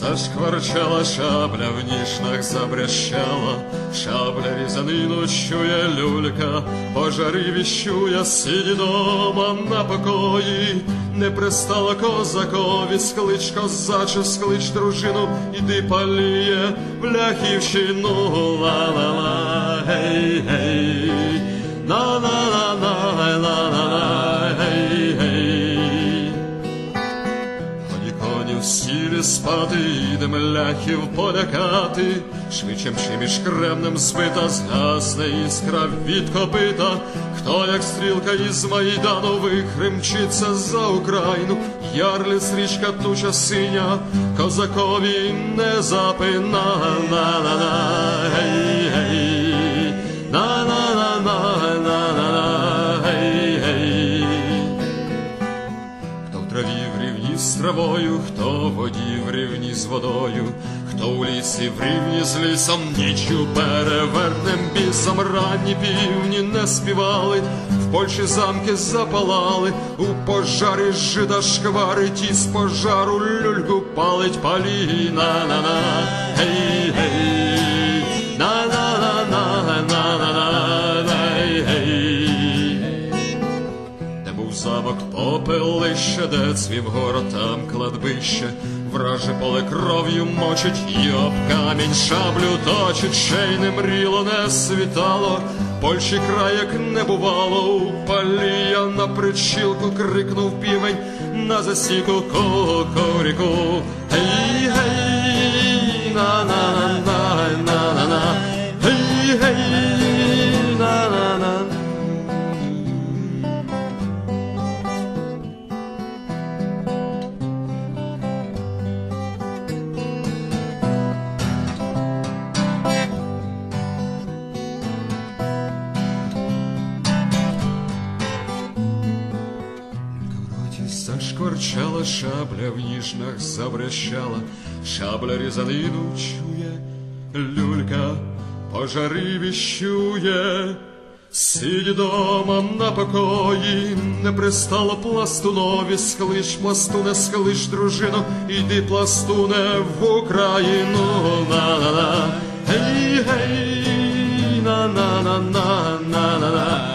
заскворчала шабля, в ніжнах забрящала, шабля різанину чує люлька, пожари віщує, сиді дома на покої, не пристала козакові, склич козачу, склич дружину, іди паліє в ляхівщину, ла-ла-ла, гей, гей, на-на-на-на, на-на-на, гей, Сілі спати, ідем ляхів полякати, швидше між кремнем збита, згасне іскра від копита, хто як стрілка із Майдану вихримчиться за Україну, ярліс річка туча синя, козакові не запина, на-на-на, гей, гей, травою, хто в воді в рівні з водою, хто у лісі в рівні з лісом, нічю перевернем бісом ранні півні не співали, в Польщі замки запалали, у пожарі жида шкварить, і з пожару люльку палить палі, на-на-на, гей, гей, попелище, де цвів город, там кладбище, враже поле кров'ю мочить, і об камінь шаблю точить, ще й не мріло, не світало, Польщі край, як не бувало, у палія на причілку крикнув півень, на засіку кокоріку. Зашкварчала шабля, в ніжнах забрещала, шабля різанину чує, люлька пожари віщує. Сидь дома на покої, не пристало пластунові, склич мосту, не склич дружину, іди пластуне в Україну, на-на-на, гей, гей, на-на-на-на, на-на-на,